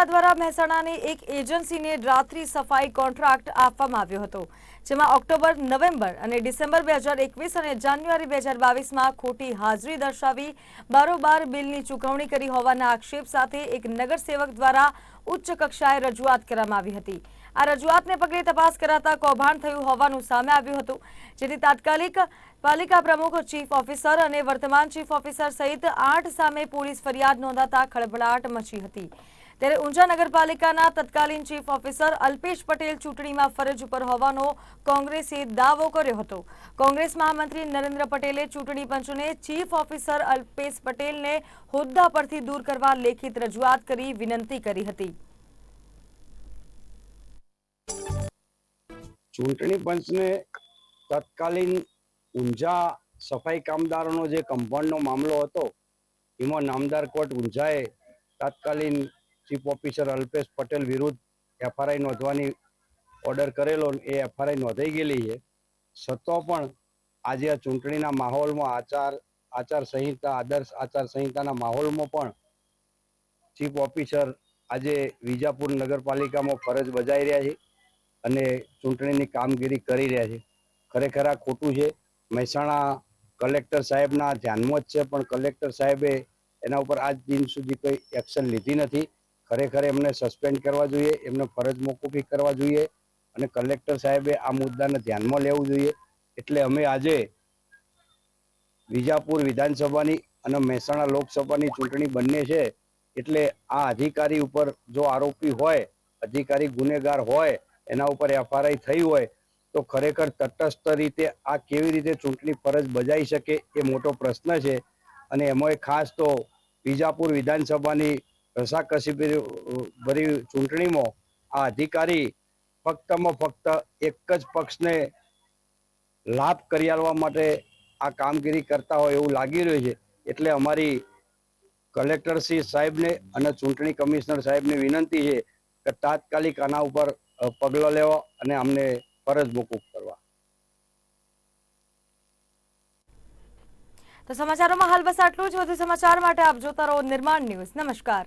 નગરપાલિકા દ્વારા મહેસાણાની એક એજન્સીને રાત્રિ સફાઈ કોન્ટ્રાક્ટ આપવામાં આવ્યો હતો, જેમાં ઓક્ટોબર, નવેમ્બર અને ડિસેમ્બર બે અને જાન્યુઆરી બે હજાર ખોટી હાજરી દર્શાવી બારોબાર બિલની ચૂકવણી કરી હોવાના આક્ષેપ સાથે એક નગરસેવક દ્વારા ઉચ્ચ કક્ષાએ રજૂઆત કરવામાં આવી હતી. આ રજૂઆતને પગલે તપાસ કરાતા કૌભાંડ થયું હોવાનું સામે આવ્યું હતું, જેથી તાત્કાલિક પાલિકા પ્રમુખ, ચીફ ઓફિસર અને વર્તમાન ચીફ ઓફિસર સહિત આઠ સામે પોલીસ ફરિયાદ નોંધાતા ખળભળાટ મચી હતી. ત્યારે ઊંઝા નગરપાલિકાના તત્કાલીન ચીફ ઓફિસર અલ્પેશ પટેલ ચૂંટણીમાં ફરજ ઉપર હોવાનો કોંગ્રેસે દાવો કર્યો હતો. કોંગ્રેસ મહામંત્રી નરેન્દ્ર પટેલે ચૂંટણી પંચને ચીફ ઓફિસર અલ્પેશ પટેલને હોદ્દા પરથી દૂર કરવા લેખિત રજૂઆત કરી વિનંતી કરી હતી. ચૂંટણી પંચને તત્કાલીન ઊંઝા સફાઈ કામદારોનો જે કમ્પાઉન્ડનો મામલો હતો, એમાં નામદાર કોર્ટ ઊંઝાએ તાત્કાલીન ચીફ ઓફિસર અલ્પેશ પટેલ વિરુદ્ધ એફઆરઆઈ નોંધવાની ઓર્ડર કરેલો એ એફઆરઆઈ નોંધાઈ ગયેલી છે. છતાં પણ આજે આ ચૂંટણીના માહોલમાં આચાર આચાર સંહિતા આદર્શ આચાર સંહિતાના માહોલમાં પણ ચીફ ઓફિસર આજે વિજાપુર નગરપાલિકામાં ફરજ બજાવી રહ્યા છે અને ચૂંટણીની કામગીરી કરી રહ્યા છે. ખરેખર આ ખોટું છે. મહેસાણા કલેક્ટર સાહેબના ધ્યાનમાં જ છે, પણ કલેક્ટર સાહેબે એના ઉપર આજ દિન સુધી કોઈ એક્શન લીધી નથી. ખરેખર એમને સસ્પેન્ડ કરવા જોઈએ, એમને ફરજ મોકૂફી કરવા જોઈએ અને કલેક્ટર સાહેબે આ મુદ્દાને ધ્યાનમાં લેવું જોઈએ. એટલે અમે આજે વિજાપુર વિધાનસભાની અને મહેસાણા લોકસભાની ચૂંટણી બંને છે, એટલે આ અધિકારી ઉપર જો આરોપી હોય, અધિકારી ગુનેગાર હોય, એના ઉપર એફઆરઆઈ થઈ હોય, તો ખરેખર તટસ્થ રીતે આ કેવી રીતે ચૂંટણી ફરજ બજાવી શકે એ મોટો પ્રશ્ન છે. અને એમાં ખાસ તો વિજાપુર વિધાનસભાની રસાકસી ભરી ચૂંટણીમાં આ અધિકારી ફક્તમાં ફક્ત એક જ પક્ષને લાભ કરી આલવા માટે આ કામગીરી કરતા હોય એવું લાગી રહ્યું છે. એટલે અમારી કલેક્ટર શ્રી સાહેબને અને ચૂંટણી કમિશનર સાહેબને વિનંતી છે કે તાત્કાલિક આના ઉપર પગલાં લેવા અને અમને ફરજ મોકૂફ કરવા. તો સમાચારોમાં હાલ બસ આટલું જ. વધુ સમાચાર માટે આપ જોતા રહો નિર્માણ ન્યૂઝ. નમસ્કાર.